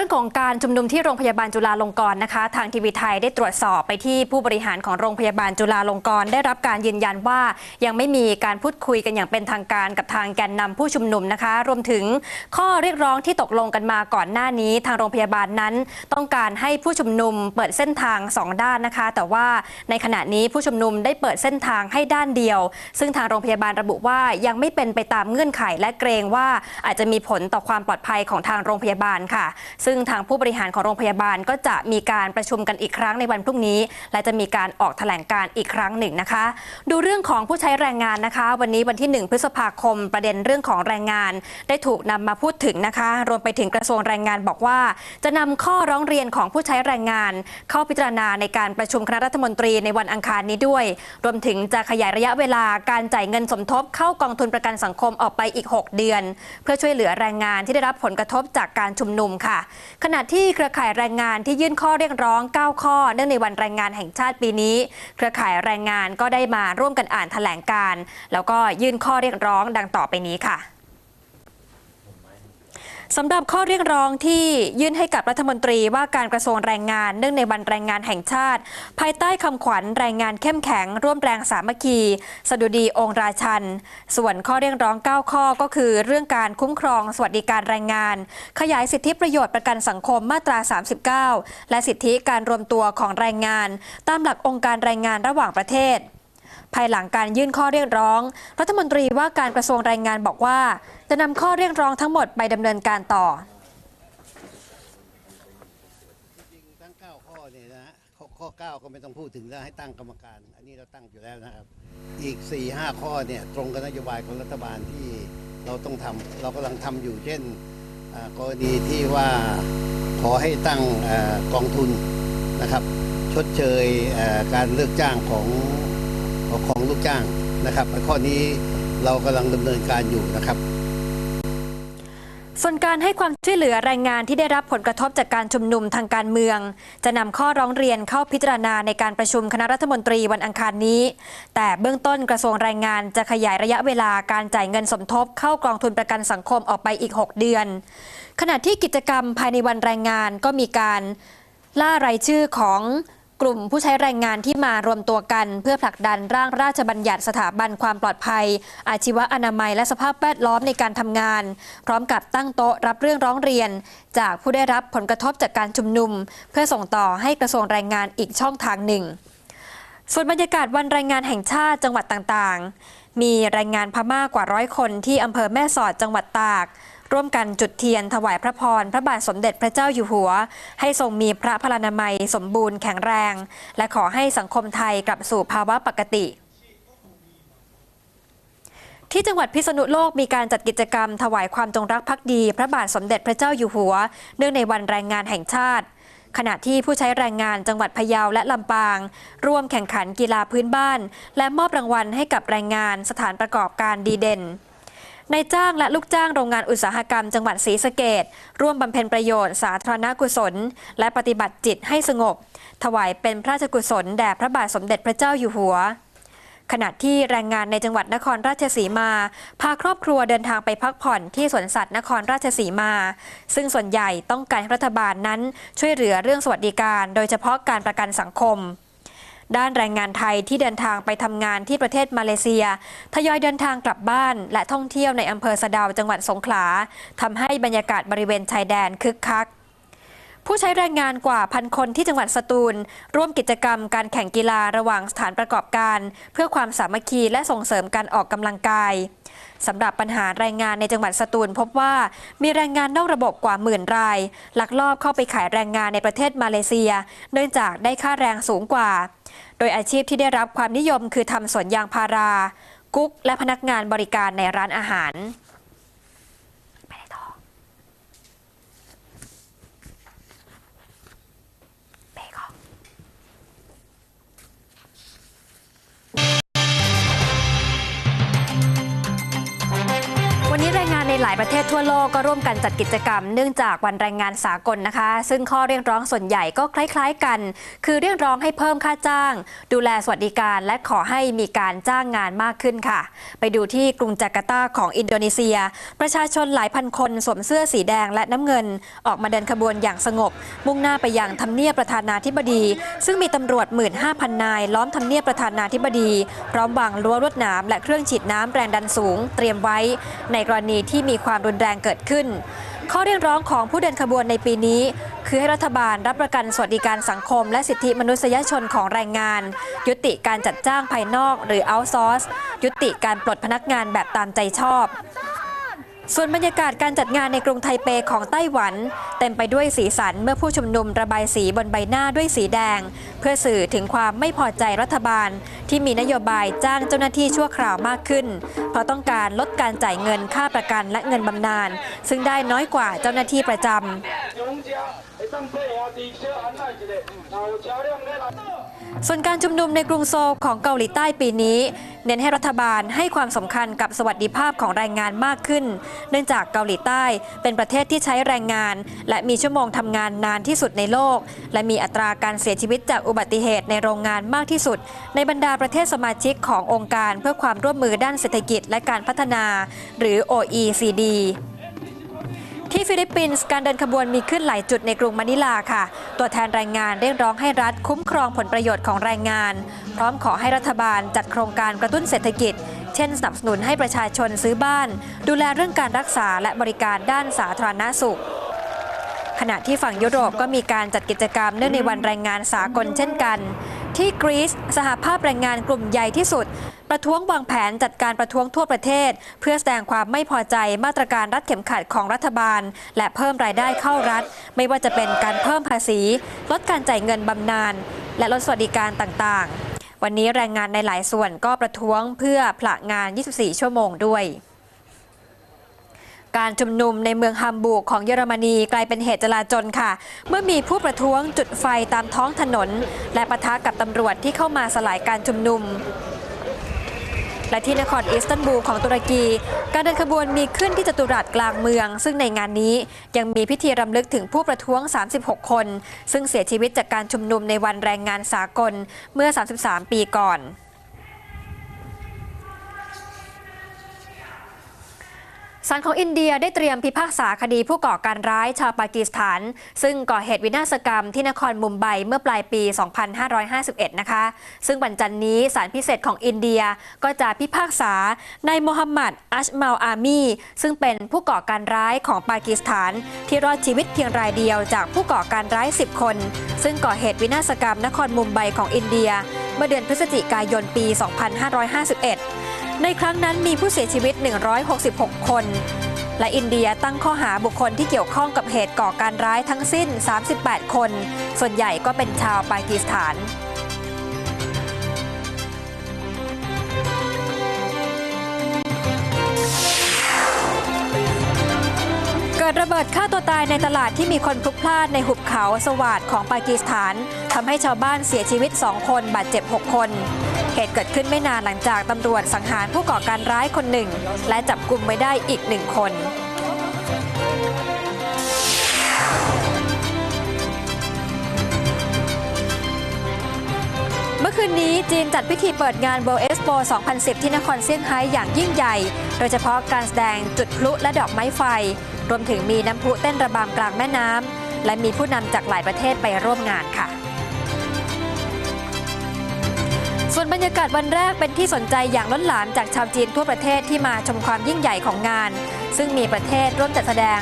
รื่องของการชุมนุมที่โรงพยาบาลจุฬาลงกรณ์นะคะ ทางทีวีไทยได้ตรวจสอบไปที่ผู้บริหารของโรงพยาบาลจุฬาลงกรณ์ได้รับการยืนยันว่า ยังไม่มีการพูดคุยกันอย่างเป็นทางการกับทางแกนนำผู้ชุมนุมนะคะ รวมถึงข้อเรียกร้องที่ตกลงกันมาก่อนหน้านี้ ทางโรงพยาบาลนั้น ต้องการให้ผู้ชุมนุมเปิดเส้นทางสองด้านนะคะ แต่ว่าในขณะนี้ผู้ชุมนุมได้เปิดเส้นทางให้ด้านเดียว ซึ่งทางโรงพยาบาลระบุว่ายังไม่เป็นไปตามเงื่อนไขและเกรงว่าอาจจะมีผลต่อความปลอดภัยของทางโรงพยาบาลค่ะซึ่งทางผู้บริหารของโรงพยาบาลก็จะมีการประชุมกันอีกครั้งในวันพรุ่งนี้ และจะมีการออกแถลงการอีกครั้งหนึ่งนะคะ ดูเรื่องของผู้ใช้แรงงานนะคะ วันนี้วันที่ 1 พฤษภาคม ประเด็นเรื่องของแรงงาน ได้ถูกนำมาพูดถึงนะคะ รวมไปถึงกระทรวงแรงงานบอกว่า จะนำข้อร้องเรียนของผู้ใช้แรงงาน เข้าพิจารณาในการประชุมคณะรัฐมนตรีในวันอังคารนี้ด้วย รวมถึงจะขยายระยะเวลาการจ่ายเงินสมทบเข้ากองทุนประกันสังคมออกไปอีก 6 เดือน เพื่อช่วยเหลือแรงงานที่ได้รับผลกระทบจากการชุมนุมค่ะขณะที่เครือข่ายแรงงานที่ยื่นข้อเรียกร้อง 9 ข้อ เนื่องในวันแรงงานแห่งชาติปีนี้ เครือข่ายแรงงานก็ได้มาร่วมกันอ่านแถลงการ์แล้วก็ยื่นข้อเรียกร้องดังต่อไปนี้ค่ะ สำหรับข้อเรียกร้องที่ยื่นให้กับรัฐมนตรีว่าการกระทรวงแรงงาน เนื่องในวันแรงงานแห่งชาติ ภายใต้คำขวัญแรงงานเข้มแข็ง ร่วมแรงสามัคคี สดุดีองค์ราชัน ส่วนข้อเรียกร้อง 9 ข้อก็คือ เรื่องการคุ้มครองสวัสดิการแรงงาน ขยายสิทธิประโยชน์ประกันสังคมมาตรา 39 และสิทธิการรวมตัวของแรงงาน ตามหลักองค์การแรงงานระหว่างประเทศ ภายหลังการยื่นข้อเรียกร้อง รัฐมนตรีว่าการกระทรวงแรงงานบอกว่า จะนำข้อเรียกร้องทั้งหมดไปดำเนินการต่อจริงทั้ง9ข้อเนี่ยนะฮะข้อข้อ 9 ก็ไม่ต้องพูดถึงแล้วให้ตั้งกรรมการ อันนี้เราตั้งอยู่แล้วนะครับ อีก 4 5 ข้อเนี่ยตรงกับนโยบายของรัฐบาลที่เราต้องทำเรากำลังทำอยู่เช่นกรณีที่ว่าขอให้ตั้งอกองทุนนะครับ ชดเชยการเลิกจ้างของ ของลูกจ้างนะครับข้อนี้เรากำลังดำเนินการอยู่นะครับ ส่วนการให้ความช่วยเหลือแรงงานที่ได้รับผลกระทบจากการชุมนุมทางการเมือง จะนำข้อร้องเรียนเข้าพิจารณาในการประชุมคณะรัฐมนตรีวันอังคารนี้ แต่เบื้องต้นกระทรวงแรงงานจะขยายระยะเวลาการจ่ายเงินสมทบเข้ากองทุนประกันสังคมออกไปอีก 6 เดือน ขณะที่กิจกรรมภายในวันแรงงานก็มีการล่ารายชื่อของ กลุ่มผู้ใช้แรงงานที่มารวมตัวกัน เพื่อผลักดันร่างราชบัญญัติสถาบันความปลอดภัย อาชีวะอนามัยและสภาพแวดล้อมในการทำงาน พร้อมกับตั้งโต๊ะรับเรื่องร้องเรียน จากผู้ได้รับผลกระทบจากการชุมนุม เพื่อส่งต่อให้กระทรวงแรงงานอีกช่องทางหนึ่ง ส่วนบรรยากาศวันแรงงานแห่งชาติจังหวัดต่างๆ มีแรงงานพม่ากว่าร้อยคนที่อำเภอแม่สอดจังหวัดตาก ร่วมกันจุดเทียนถวายพระพร พระบาทสมเด็จพระเจ้าอยู่หัว ให้ทรงมีพระพลานามัยสมบูรณ์แข็งแรง และขอให้สังคมไทยกลับสู่ภาวะปกติที่จังหวัดพิษณุโลกมีการจัดกิจกรรมถวายความจงรักภักดี พระบาทสมเด็จพระเจ้าอยู่หัว เนื่องในวันแรงงานแห่งชาติ ขณะที่ผู้ใช้แรงงานจังหวัดพะเยาและลำปาง ร่วมแข่งขันกีฬาพื้นบ้าน และมอบรางวัลให้กับแรงงานสถานประกอบการดีเด่น นายจ้างและลูกจ้างโรงงานอุตสาหกรรมจังหวัดศรีสะเกดร่วมบำเพ็ญประโยชน์สาธารณกุศล และปฏิบัติจิตให้สงบ ถวายเป็นพระราชกุศลแด่พระบาทสมเด็จพระเจ้าอยู่หัว ขณะที่แรงงานในจังหวัดนครราชสีมา พาครอบครัวเดินทางไปพักผ่อนที่สวนสัตว์นครราชสีมา ซึ่งส่วนใหญ่ต้องการรัฐบาลนั้นช่วยเหลือเรื่องสวัสดิการ โดยเฉพาะการประกันสังคม ด้านแรงงานไทยที่เดินทางไปทำงานที่ประเทศมาเลเซีย ทยอยเดินทางกลับบ้าน และท่องเที่ยวในอำเภอสะดาวจังหวัดสงขลาทำให้บรรยากาศบริเวณชายแดนคึกคักผู้ใช้แรงงานกว่าพันคนที่จังหวัดสตูล ร่วมกิจกรรมการแข่งกีฬาระหว่างสถานประกอบการ เพื่อความสามัคคีและส่งเสริมการออกกำลังกายสำหรับปัญหาแรงงานในจังหวัดสตูล พบว่ามีแรงงานนอกระบบกว่าหมื่นราย ลักลอบเข้าไปขายแรงงานในประเทศมาเลเซีย เนื่องจากได้ค่าแรงสูงกว่า โดยอาชีพที่ได้รับความนิยมคือทำสวนยางพารา กุ๊กและพนักงานบริการในร้านอาหาร วันนี้แรงงานในหลายประเทศทั่วโลกก็ร่วมกันจัดกิจกรรม เนื่องจากวันแรงงานสากลนะคะ ซึ่งข้อเรียกร้องส่วนใหญ่ก็คล้ายๆกัน คือเรียกร้องให้เพิ่มค่าจ้าง ดูแลสวัสดิการและขอให้มีการจ้างงานมากขึ้นค่ะ ไปดูที่กรุงจาการ์ตาของอินโดนีเซีย ประชาชนหลายพันคนสวมเสื้อสีแดงและน้ำเงิน ออกมาเดินขบวนอย่างสงบ มุ่งหน้าไปยังทำเนียบประธานาธิบดี ซึ่งมีตำรวจ 15,000 นาย ล้อมทำเนียบประธานาธิบดี พร้อมวางรั้วลวดหนามและเครื่องฉีดน้ำแรงดันสูง เตรียมไว้ในกรณีที่มีความรุนแรงเกิดขึ้น ข้อเรียกร้องของผู้เดินขบวนในปีนี้ คือให้รัฐบาลรับประกันสวัสดิการสังคม และสิทธิมนุษยชนของแรงงาน ยุติการจัดจ้างภายนอกหรือ outsource ยุติการปลดพนักงานแบบตามใจชอบ ส่วนบรรยากาศการจัดงานในกรุงไทเปของไต้หวัน เต็มไปด้วยสีสันเมื่อผู้ชุมนุมระบายสีบนใบหน้าด้วยสีแดง เพื่อสื่อถึงความไม่พอใจรัฐบาล ที่มีนโยบายจ้างเจ้าหน้าที่ชั่วคราวมากขึ้น เพราะต้องการลดการจ่ายเงินค่าประกันและเงินบำนาญซึ่งได้น้อยกว่าเจ้าหน้าที่ประจำ ส่วนการชุมนุมในกรุงโซลของเกาหลีใต้ปีนี้ เน้นให้รัฐบาลให้ความสำคัญกับสวัสดิภาพของแรงงานมากขึ้น เนื่องจากเกาหลีใต้เป็นประเทศที่ใช้แรงงาน และมีชั่วโมงทำงานนานที่สุดในโลก และมีอัตราการเสียชีวิตจากอุบัติเหตุในโรงงานมากที่สุด ในบรรดาประเทศสมาชิกขององค์การเพื่อความร่วมมือด้านเศรษฐกิจและการพัฒนา หรือ OECD ที่ฟิลิปปินส์การเดินขบวนมีขึ้นหลายจุดในกรุงมะนิลาค่ะ ตัวแทนแรงงานเรียกร้องให้รัฐคุ้มครองผลประโยชน์ของแรงงาน พร้อมขอให้รัฐบาลจัดโครงการกระตุ้นเศรษฐกิจ เช่นสนับสนุนให้ประชาชนซื้อบ้าน ดูแลเรื่องการรักษาและบริการด้านสาธารณสุข ขณะที่ฝั่งยุโรปก็มีการจัดกิจกรรมเนื่องในวันแรงงานสากลเช่นกัน ที่กรีซสหภาพแรงงานกลุ่มใหญ่ที่สุด ประท้วงวางแผนจัดการประท้วงทั่วประเทศ เพื่อแสดงความไม่พอใจมาตรการรัดเข็มขัดของรัฐบาล และเพิ่มรายได้เข้ารัฐ ไม่ว่าจะเป็นการเพิ่มภาษี ลดการจ่ายเงินบำนาญและลดสวัสดิการต่างๆ วันนี้แรงงานในหลายส่วนก็ประท้วงเพื่อผละงาน 24 ชั่วโมงด้วยการชุมนุมในเมืองฮัมบูร์กของเยอรมนีกลายเป็นเหตุจลาจลค่ะ เมื่อมีผู้ประท้วงจุดไฟตามท้องถนน และปะทะกับตำรวจที่เข้ามาสลายการชุมนุม และที่นครอิสตันบูลของตุรกี การเดินขบวนมีขึ้นที่จตุรัสกลางเมือง ซึ่งในงานนี้ยังมีพิธีรำลึกถึงผู้ประท้วง 36 คน ซึ่งเสียชีวิตจากการชุมนุมในวันแรงงานสากลเมื่อ 33 ปีก่อน ศาลของอินเดียได้เตรียมพิพากษาคดีผู้ก่อการร้ายชาวปากีสถาน ซึ่งก่อเหตุวินาศกรรมที่นครมุมไบเมื่อปลายปี 2551 นะคะ ซึ่งวันจันนี้ศาลพิเศษของอินเดียก็จะพิพากษานายโมฮัมหมัดอัชมาลอามีซึ่งเป็นผู้ก่อการร้ายของปากีสถาน ที่รอดชีวิตเพียงรายเดียวจากผู้ก่อการร้าย 10 คน ซึ่งก่อเหตุวินาศกรรมนครมุมไบของอินเดีย เมื่อเดือนพฤศจิกายนปี 2551 ในครั้งนั้นมีผู้เสียชีวิต 166 คน และอินเดียตั้งข้อหาบุคคลที่เกี่ยวข้องกับเหตุก่อการร้ายทั้งสิ้น 38 คน ส่วนใหญ่ก็เป็นชาวปากีสถาน กิดระเบิดฆ่าตัวตายในตลาดที่มีคนพลุกพล่านในหุบเขาสวาดของปากีสถานทำให้ชาวบ้านเสียชีวิต 2 คนบาดเจ็บ 6 คน เหตุเกิดขึ้นไม่นานหลังจากตำรวจสังหารผู้ก่อการร้ายคนหนึ่ง และจับกลุ่มไว้ได้อีกหนึ่งคน คืนนี้จีนจัดพิธีเปิดงาน World Expo 2010 ที่นครเซี่ยงไฮ้อย่างยิ่งใหญ่ โดยเฉพาะการแสดงจุดพลุและดอกไม้ไฟ รวมถึงมีน้ำพุเต้นระบำกลางแม่น้ำ และมีผู้นำจากหลายประเทศไปร่วมงานค่ะ ส่วนบรรยากาศวันแรกเป็นที่สนใจอย่างล้นหลามจากชาวจีนทั่วประเทศที่มาชมความยิ่งใหญ่ของงาน ซึ่งมีประเทศร่วมจัดแสดง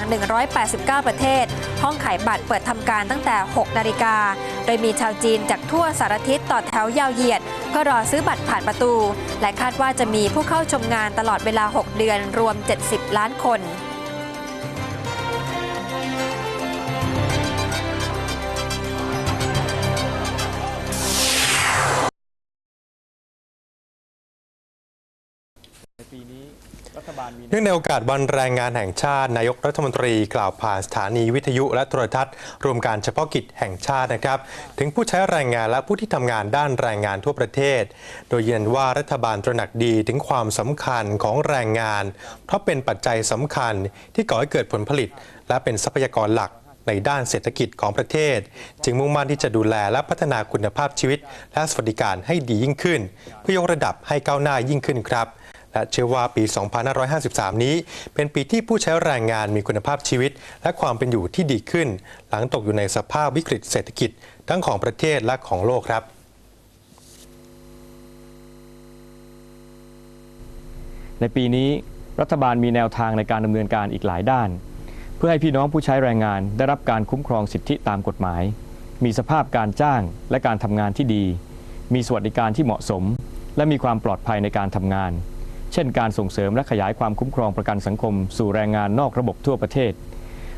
189 ประเทศ ห้องขายบัตรเปิดทำการตั้งแต่ 6 นาฬิกา โดยมีชาวจีนจากทั่วสารทิศต่อแถวยาวเหยียด เพื่อรอซื้อบัตรผ่านประตู และคาดว่าจะมีผู้เข้าชมงานตลอดเวลา 6 เดือนรวม 70 ล้านคนปีนี้ เนื่องในโอกาสวันแรงงานแห่งชาติ นายกรัฐมนตรีกล่าวผ่านสถานีวิทยุและโทรทัศน์ รวมการเฉพาะกิจแห่งชาตินะครับ ถึงผู้ใช้แรงงานและผู้ที่ทำงานด้านแรงงานทั่วประเทศ โดยยืนยันว่ารัฐบาลตระหนักดีถึงความสำคัญของแรงงาน เพราะเป็นปัจจัยสำคัญที่ก่อให้เกิดผลผลิต และเป็นทรัพยากรหลักในด้านเศรษฐกิจของประเทศ จึงมุ่งมั่นที่จะดูแลและพัฒนาคุณภาพชีวิต และสวัสดิการให้ดียิ่งขึ้น เพื่อยกระดับให้ก้าวหน้ายิ่งขึ้นครับ และเชื่อว่าปี 2553 นี้ เป็นปีที่ผู้ใช้แรงงานมีคุณภาพชีวิต และความเป็นอยู่ที่ดีขึ้น หลังตกอยู่ในสภาพวิกฤตเศรษฐกิจ ทั้งของประเทศและของโลกครับในปีนี้รัฐบาลมีแนวทางในการดำเนินการอีกหลายด้าน เพื่อให้พี่น้องผู้ใช้แรงงานได้รับการคุ้มครองสิทธิตามกฎหมาย มีสภาพการจ้างและการทำงานที่ดี มีสวัสดิการที่เหมาะสม และมีความปลอดภัยในการทำงาน ช่นการส่งเสริมและขยายความคุ้มครองประกันสังคม สู่แรงงานนอกระบบทั่วประเทศ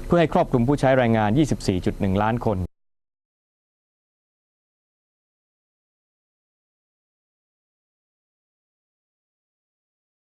เพื่อให้ครอบคลุมผู้ใช้แรงงาน 24.1 ล้านคน